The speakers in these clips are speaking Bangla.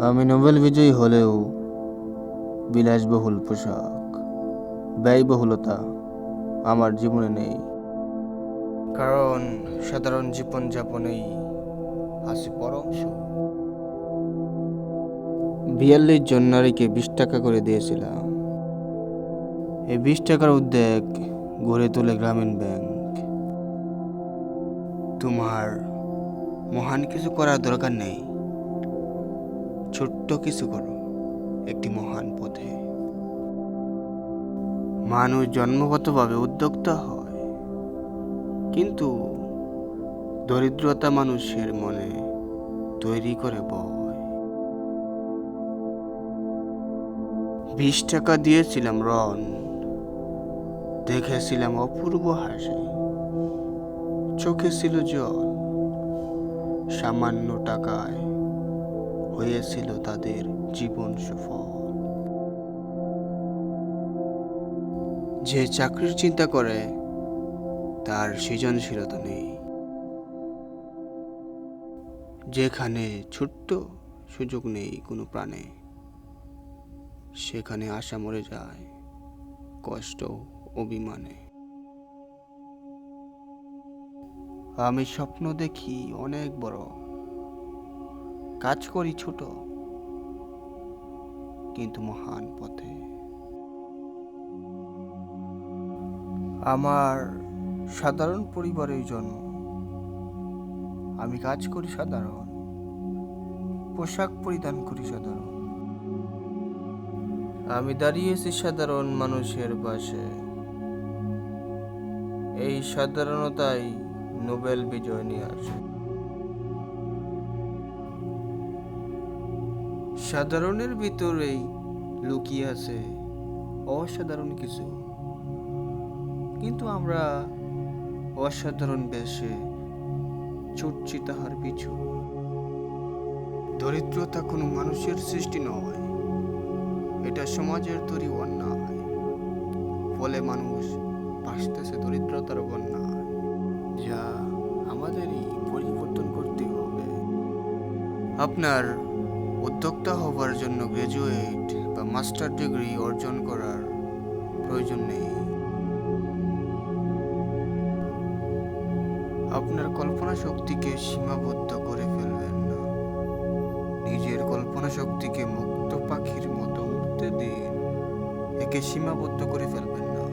আমি নোবেল বিজয়ী হলেও বিলাসবহুল পোশাক, ব্যয়বহুলতা আমার জীবনে নেই। কারণ সাধারণ জীবনযাপনেই আছে পরম বিয়াল্লিশ জন নারীকে বিশ টাকা করে দিয়েছিলাম। এই বিশ টাকার উদ্যোগ গড়ে তোলে গ্রামীণ ব্যাংক। তোমার মহান কিছু করার দরকার নেই। ছোট্ট কিছু করো, একটি মহান পথে। মানুষ জন্মগতভাবে উদ্যোক্তা হয়, কিন্তু দরিদ্রতা মানুষের মনে তৈরি করে বয়। বিশ টাকা দিয়েছিলাম রন দেখেছিলাম অপূর্ব হাসি, চোখে ছিল জল, সামান্য টাকায় হয়েছিল তাদের জীবন সফল। যে চাকরির চিন্তা করে, তার সৃজনশীলতা নেই। যেখানে ছোট্ট সুযোগ নেই কোনো প্রাণে, সেখানে আশা মরে যায় কষ্ট অভিমানে। আমি স্বপ্ন দেখি অনেক বড়। কাজ করি ছোট, কিন্তু মহান পথে। আমার সাধারণ পরিবারের জন্ম আমি কাজ করি সাধারণ, পোশাক পরিধান করি সাধারণ। আমি দাঁড়িয়েছি সাধারণ মানুষের পাশে। এই সাধারণতাই নোবেল বিজয় নিয়ে আসে। সাধারণের ভিতরেই লুকিয়ে আছে অসাধারণ কিছু। কিন্তু আমরা অসাধারণ বেশে ছুটছি তাহার পিছু। দরিদ্রতা কোনো মানুষের সৃষ্টি নয়। এটা সমাজের তৈরি অন্যায়। ফলে মানুষ ভাসতেছে দরিদ্রতার বন্যায়। যা আমাদেরই পরিবর্তন করতে হবে। আপনার উদ্যোক্তা হবার জন্য গ্রাজুয়েট বা মাস্টার ডিগ্রি অর্জন করার প্রয়োজন নেই। আপনার কল্পনা শক্তিকে সীমাবদ্ধ করে ফেলবেন না। নিজের কল্পনা শক্তিকে মুক্ত পাখির মতো উঠতে দিন। একে সীমাবদ্ধ করে ফেলবেন না।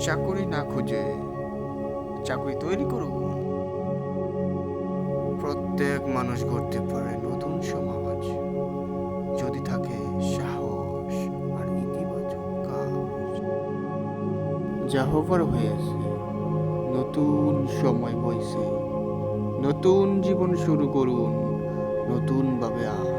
চাকরি না খুঁজে চাকরি তৈরি করুন। প্রত্যেক মানুষ করতে পারে নতুন সমাজ। যদি থাকে সাহস আর ইতিবাচক কাজ। যা হবার হয়েছে, নতুন সময় বইছে। নতুন জীবন শুরু করুন, নতুনভাবে আজ